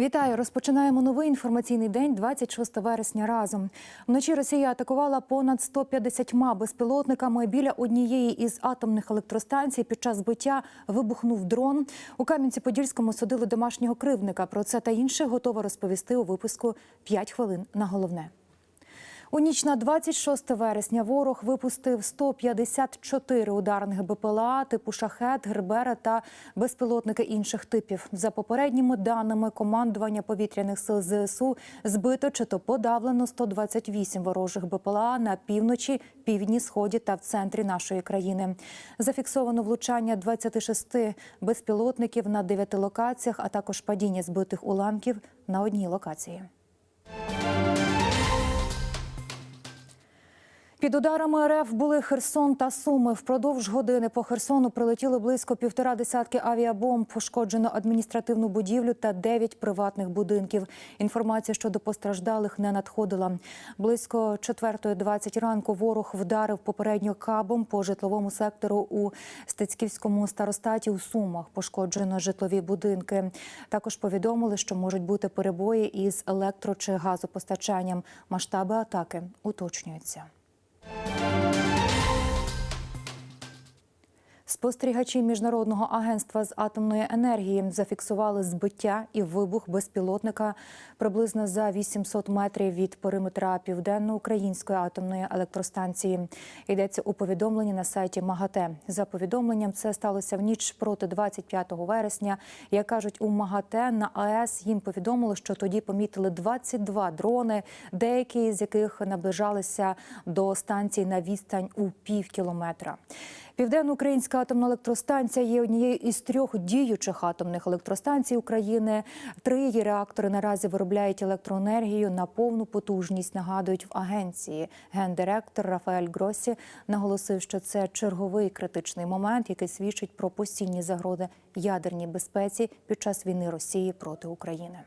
Вітаю! Розпочинаємо новий інформаційний день 26 вересня. Разом вночі Росія атакувала понад 150 безпілотниками. Біля однієї із атомних електростанцій під час збиття вибухнув дрон. У Кам'янці-Подільському судили домашнього кривдника. Про це та інше готова розповісти у випуску «5 хвилин на головне. У ніч на 26 вересня ворог випустив 154 ударних БПЛА типу шахет, гербера та безпілотники інших типів. За попередніми даними командування повітряних сил ЗСУ збито чи то подавлено 128 ворожих БПЛА на півночі, півдні, сході та в центрі нашої країни. Зафіксовано влучання 26 безпілотників на 9 локаціях, а також падіння збитих уламків на одній локації. Під ударами РФ були Херсон та Суми. Впродовж години по Херсону прилетіли близько півтора десятки авіабомб. Пошкоджено адміністративну будівлю та дев'ять приватних будинків. Інформація щодо постраждалих не надходила. Близько 4.20 ранку ворог вдарив попередньо кабом по житловому сектору у Стецьківському старостаті у Сумах. Пошкоджено житлові будинки. Також повідомили, що можуть бути перебої із електро чи газопостачанням. Масштаби атаки уточнюються. Thank you. Спостерігачі міжнародного агентства з атомної енергії зафіксували збиття і вибух безпілотника приблизно за 800 метрів від периметра південно-української атомної електростанції. Йдеться у повідомленні на сайті МАГАТЕ. За повідомленням, це сталося в ніч проти 25 вересня. Як кажуть, у МАГАТЕ на АЕС їм повідомили, що тоді помітили 22 дрони, деякі з яких наближалися до станції на відстань у пів кілометра. Південно-українська атомна електростанція є однією із трьох діючих атомних електростанцій України. Три її реактори наразі виробляють електроенергію на повну потужність. Нагадують в агенції. Гендиректор Рафаель Гросі наголосив, що це черговий критичний момент, який свідчить про постійні загрози ядерній безпеці під час війни Росії проти України.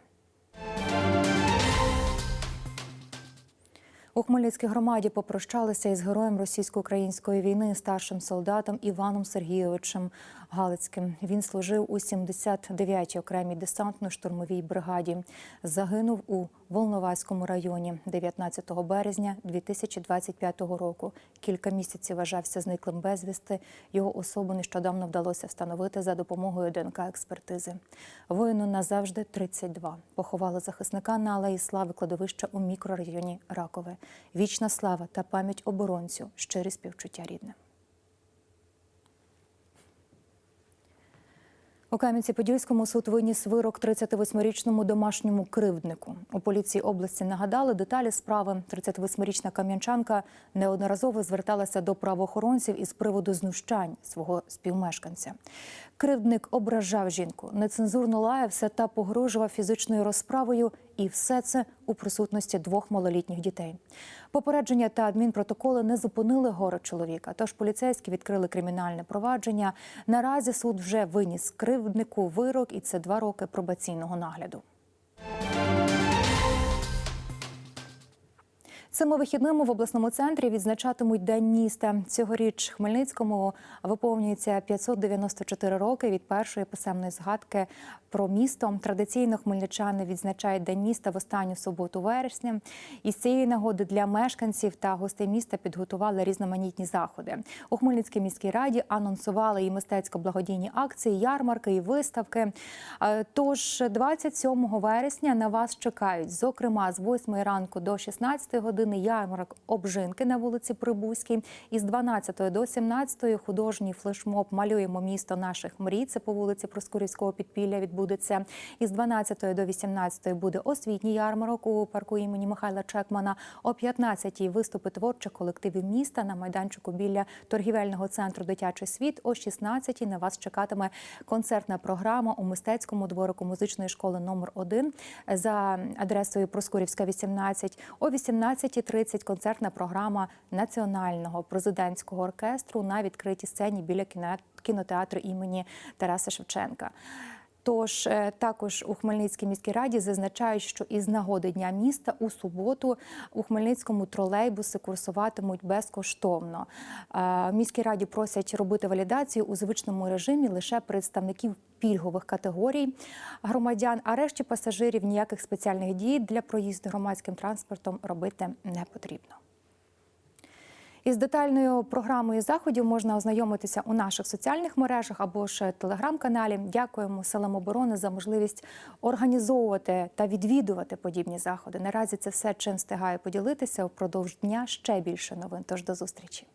У Хмельницькій громаді попрощалися із героєм російсько-української війни, старшим солдатом Іваном Сергійовичем Галицьким. Він служив у 79-й окремій десантно-штурмовій бригаді. Загинув у Волноваському районі 19 березня 2025 року. Кілька місяців вважався зниклим безвісти. Його особу нещодавно вдалося встановити за допомогою ДНК експертизи. Воїну назавжди 32. Поховали захисника на алеї слави кладовища у мікрорайоні Ракове. Вічна слава та пам'ять оборонцю, щирі співчуття рідним. У Кам'янці-Подільському суд виніс вирок 38-річному домашньому кривднику. У поліції області нагадали деталі справи. 38-річна кам'янчанка неодноразово зверталася до правоохоронців із приводу знущань свого співмешканця. Кривдник ображав жінку, нецензурно лаявся та погрожував фізичною розправою, і все це у присутності двох малолітніх дітей. Попередження та адмінпротоколи не зупинили горе чоловіка. Тож поліцейські відкрили кримінальне провадження. Наразі суд вже виніс кривднику вирок, і це два роки пробаційного нагляду. Цими вихідними в обласному центрі відзначатимуть День міста. Цьогоріч Хмельницькому виповнюється 594 роки від першої писемної згадки про місто. Традиційно хмельничани відзначають День міста в останню суботу вересня. І з цієї нагоди для мешканців та гостей міста підготували різноманітні заходи. У Хмельницькій міській раді анонсували і мистецько-благодійні акції, ярмарки і виставки. Е, Тож 27 вересня на вас чекають, зокрема, з 8 ранку до 16 години ярмарок обжинки на вулиці Прибузькій. Із 12 до 17 художній флешмоб малюємо місто наших мрій. Це по вулиці Проскурівського підпілля відбудеться. Із 12 до 18 буде освітній ярмарок у парку імені Михайла Чекмана. О 15 виступи творчих колективів міста на майданчику біля торгівельного центру Дитячий світ. О 16 на вас чекатиме концертна програма у мистецькому дворику музичної школи номер 1 за адресою Проскурівська, 18. О 18.30 концертна програма національного президентського оркестру на відкритій сцені біля кіно- кінотеатру імені Тараса Шевченка. Тож е, також у Хмельницькій міській раді зазначають, що із нагоди дня міста у суботу у Хмельницькому тролейбуси курсуватимуть безкоштовно. Е, В міській раді просять робити валідацію у звичному режимі лише представників пільгових категорій громадян, а решті пасажирів ніяких спеціальних дій для проїзду громадським транспортом робити не потрібно. Із детальною програмою заходів можна ознайомитися у наших соціальних мережах або ж телеграм-каналі. Дякуємо силам оборони за можливість організовувати та відвідувати подібні заходи. Наразі це все чим встигаю поділитися. Упродовж дня ще більше новин. Тож до зустрічі.